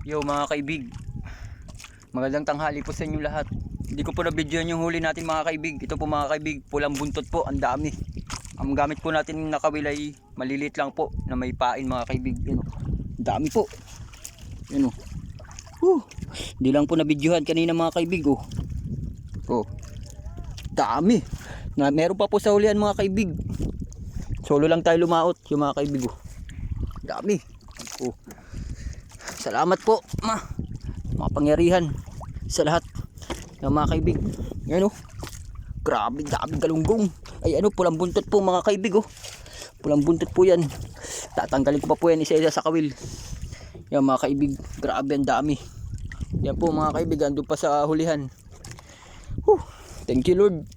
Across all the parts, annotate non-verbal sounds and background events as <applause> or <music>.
Yo mga kaibig. Magandang tanghali po sa inyo lahat. Hindi ko po na video yung huli natin mga kaibig. Ito po mga kaibig, pulang buntot po, ang dami. Ang gamit po natin na kawilay, malilit lang po na may pain mga kaibig. Yan o. Ang dami po. Yan o. Huh. Hindi lang po na videohan kanina mga kaibig oh. Oh. Dami. Na meron pa po sa hulihan mga kaibig. Solo lang tayo lumaot yung mga kaibig oh. Dami. Salamat po, ma. Mga pangyarihan sa lahat ng mga kaibig. Yan oh. Grabe, dami galunggong. Ay ano, pulang buntot po mga kaibig oh. Pulang buntot po yan. Tatanggalin ko pa po yan isa-isa sa kawil. Yan mga kaibig, grabe ang dami. Yan po mga kaibig, andun pa sa hulihan. Whew, thank you Lord.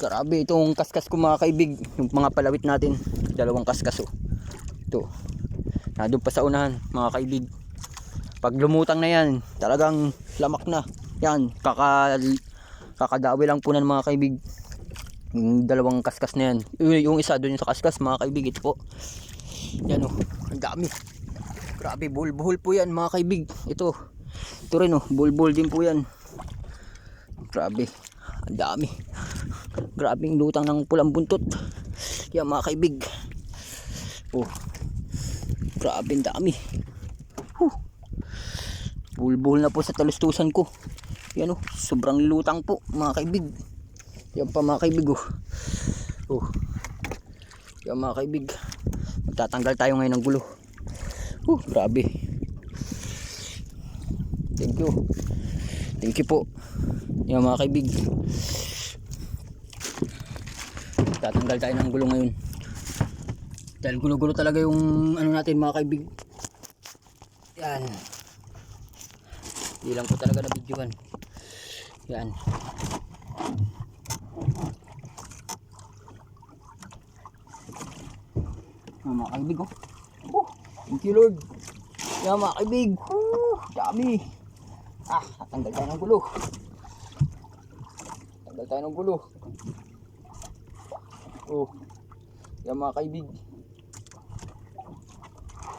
Grabe itong kaskas ko mga kaibig. Yung mga palawit natin. Dalawang kaskas oh. Ito. Nandun pa sa unahan mga kaibig. Pag lumutang na yan, talagang lamak na. Yan, kaka, kakadawi lang po ng mga kaibig. Yung dalawang kaskas na yan. Yung, isa doon sa kaskas mga kaibig. Ito po. Yan oh, ang dami. Grabe, buhol-buhol po yan mga kaibig. Ito. Ito rin oh, buhol-buhol din po yan. Grabe, ang dami. Grabe yung lutang ng pulang buntot. Yan mga kaibig. Oh. Grabe ang dami. Bulbul na po sa talustusan ko. Yan oh, sobrang lutang po mga kaibig. Yan pa mga kaibig oh. Oh. Yan mga kaibig. Magtatanggal tayo ngayon ng gulo. Uh, grabe. Thank you. Thank you po. Yan mga kaibig. Tatanggal tayo ng gulo ngayon. Dahil gulo-gulo talaga yung ano natin mga kaibig. Yan. Hindi lang po talaga na videohan. Yan. Yan mga kaibig oh. Oh, thank you Lord. Yan mga kaibig. Dami. Ah, tanggal tayo ng gulo. Tanggal tayo ng gulo. Oh. Yan mga kaibig.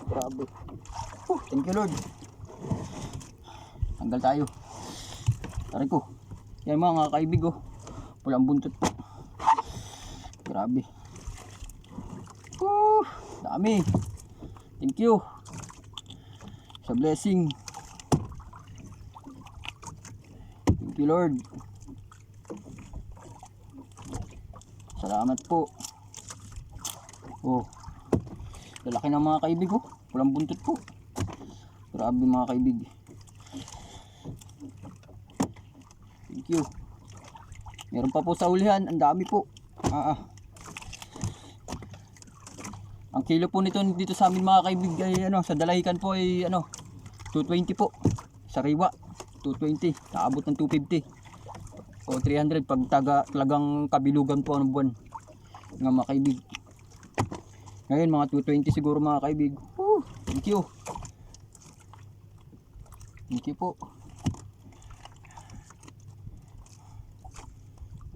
Grabe. Oh, thank you Lord. Tanggal tayo. Taray ko. Yan mga kaibig oh. Pulang buntot po. Grabe. Oh, dami. Thank you. Sa blessing. Thank you Lord. Salamat po. Oh. Lalaki ng mga kaibig oh. Pulang buntot po. Grabe mga kaibig. Thank you. Meron pa po sa ulihan. Ang dami po. Ah, ah. Ang kilo po nito dito sa amin mga kaibig ay ano, sa dalahikan po ay ano, 220 po. Sa riwa, 220. Naabot ng 250. O 300 pag taga, talagang kabilugan po ang buwan. Nga mga kaibig. Ngayon mga 220 siguro mga kaibig. Woo, thank you. Thank you po.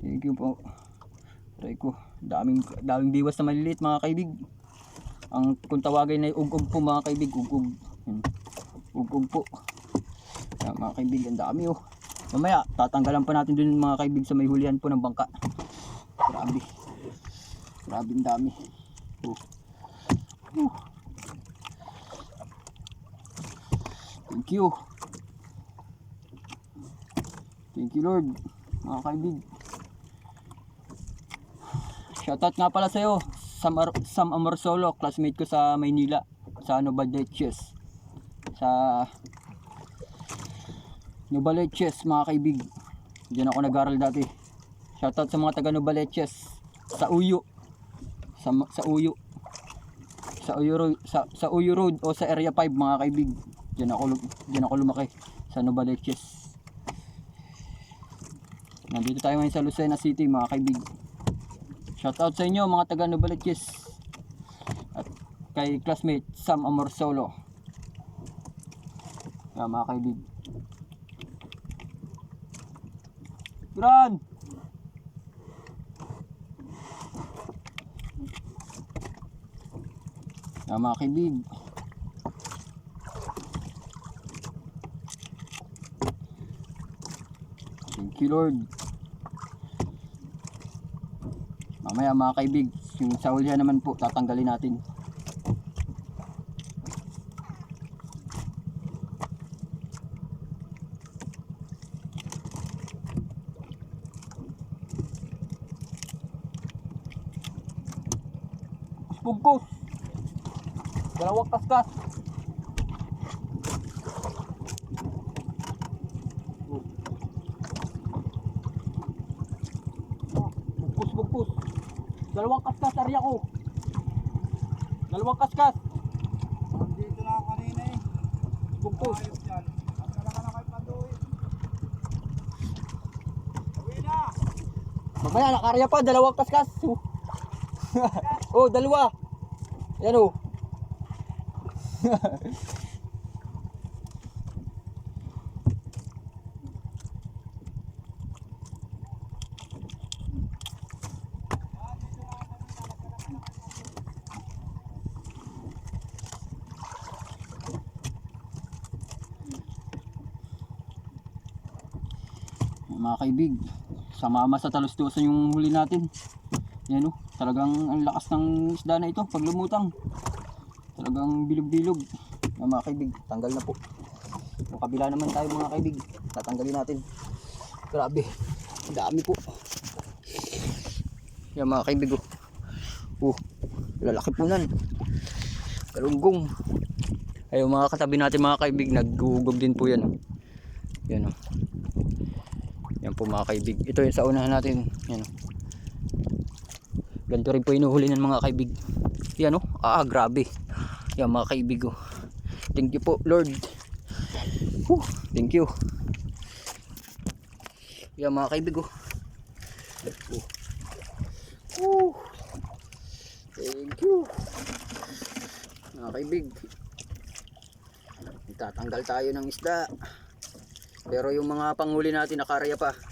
Thank you po. Try ko. Daming, daming biwas na maliliit mga kaibig. Ang kung tawagin ay ugog po mga kaibig. Ugog po. Yan, mga kaibig. Ang dami oh. Mamaya tatanggalan pa natin dun mga kaibig sa may hulihan po ng bangka. Grabe. Grabe ang dami. Oh. Uh. Thank you. Thank you Lord. Mga kaibig. Shoutout nga pala sa'yo. Sam, Ar- Sam Amorsolo, classmate ko sa Maynila. Sa Novaleches. Sa Novaleches mga kaibig. Diyan ako nag-aral dati. Shoutout sa mga taga Novaleches. Sa Uyo. Sa, sa Uyo sa Uyo Road, sa, sa Uyo Road o sa Area 5 mga kaibig. Diyan ako diyan ako lumaki sa Novaleches. Nandito tayo ngayon sa Lucena City mga kaibig. Shoutout sa inyo mga taga Novaliches at kay classmate Sam Amor Solo. Kaya mga kaibig. Gran! Kaya mga kaibig. Thank you Lord. Mamaya mga kaibig, yung sa hulya naman po, tatanggalin natin. Pugkos! Dalawang kaskas! Dalawang kaskas, arya ko! Dalawang kaskas! Dito na ako kanina eh. Bugkos! Ayos yan. Ang talaga na kayo panduin. Uwi na! Mamaya nakarya pa, dalawang kaskas. <laughs> oh, dalawa. Yan oh. <laughs> mga kaibig. Samama sa talustusan yung huli natin. Yan o talagang ang lakas ng isda na ito pag lumutang talagang bilog-bilog. Yan mga kaibig tanggal na po. Yung kabila naman tayo mga kaibig tatanggalin natin. Grabe dami po. Yan mga kaibig oh, oh lalaki po nan. Kalunggong ayun mga katabi natin mga kaibig naghugog din po yan. oh. Po mga kaibig. Ito yung sa unahan natin. Yan. oh. Ganito rin po inuhuli ng mga kaibig. Yan oh. Ah, grabe. Yan mga kaibig oh. Thank you po, Lord. Whew, thank you. Yan mga kaibig oh. Oh. Whew. Thank you. Mga kaibig. Tatanggal tayo ng isda. Pero yung mga panghuli natin nakaraya pa.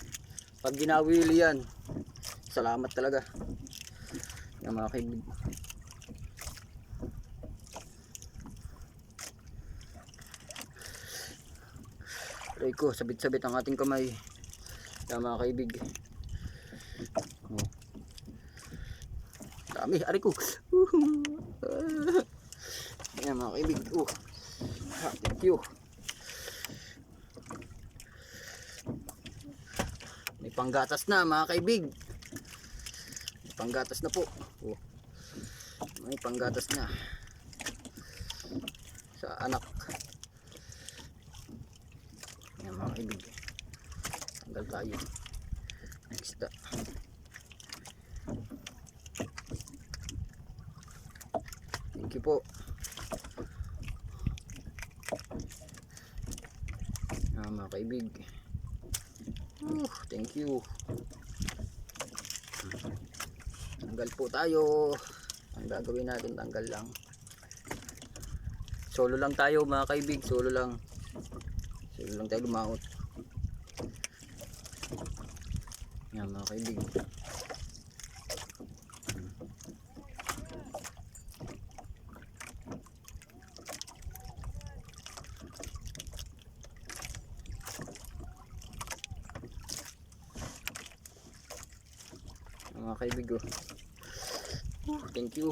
Pag ginawili yan, salamat talaga. Yung mga kaibig. Aray ko, sabit-sabit ang ating kamay. Yung mga kaibig. Oh. Dami, aray ko. <laughs> Yan mga kaibig. Oh. Thank you. Panggatas na mga kaibig. Panggatas na po. Oh. May panggatas na. Sa anak. Yan mga kaibig. Tanggal tayo. Isda. Thank you po. Yan mga kaibig. Thank you. Tanggal po tayo. Ang gagawin natin tanggal lang. Solo lang tayo mga kaibig, solo lang. Solo lang tayo lumaot. Yan mga kaibig. Mga kaibig. Oh, Thank you.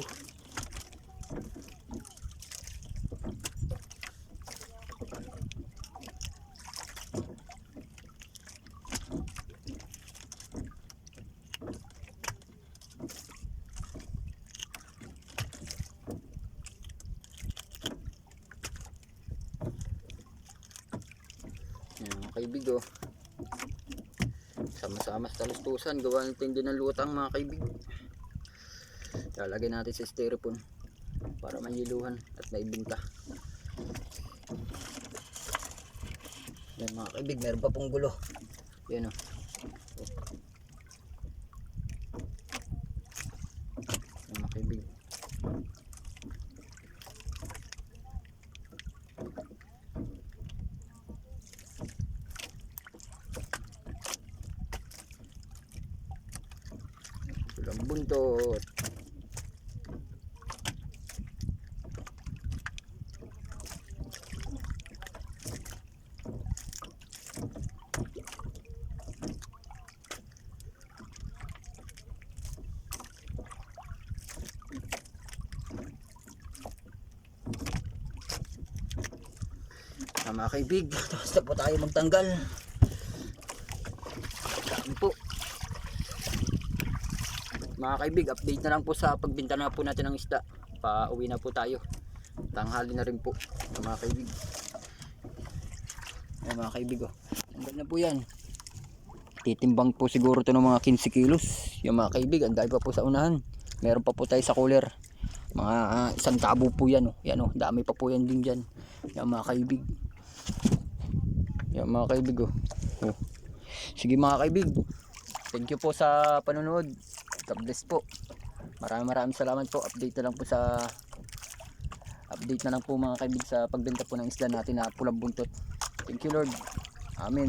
Yan mga kaibig. Sama-sama sa talustusan, gawa natin din ng lutang mga kaibig. Lalagay natin sa styrofoam para manyiluhan at maibinta. Yan mga kaibig, meron pa pong gulo. Yan o. pundot. mga kaibig <laughs> tapos na po tayo magtanggal Mga kaibig, update na lang po sa pagbinta na po natin ng isda. Pa-uwi na po tayo. Tanghali na rin po. Mga kaibig. Ayan mga kaibig oh. Tanggal na po yan. Titimbang po siguro to ng mga 15 kilos. Yung mga kaibig, ang dami pa po sa unahan. Meron pa po tayo sa cooler. Mga ah, isang tabo po yan oh. Yan oh, dami pa po yan din dyan. Yan mga kaibig. Yan mga kaibig oh. oh. Sige mga kaibig. Thank you po sa panonood. God bless po. Maraming maraming salamat po. Update na lang po sa update na lang po mga kaibig sa pagbenta po ng isda natin na pulang buntot. Thank you Lord. Amen.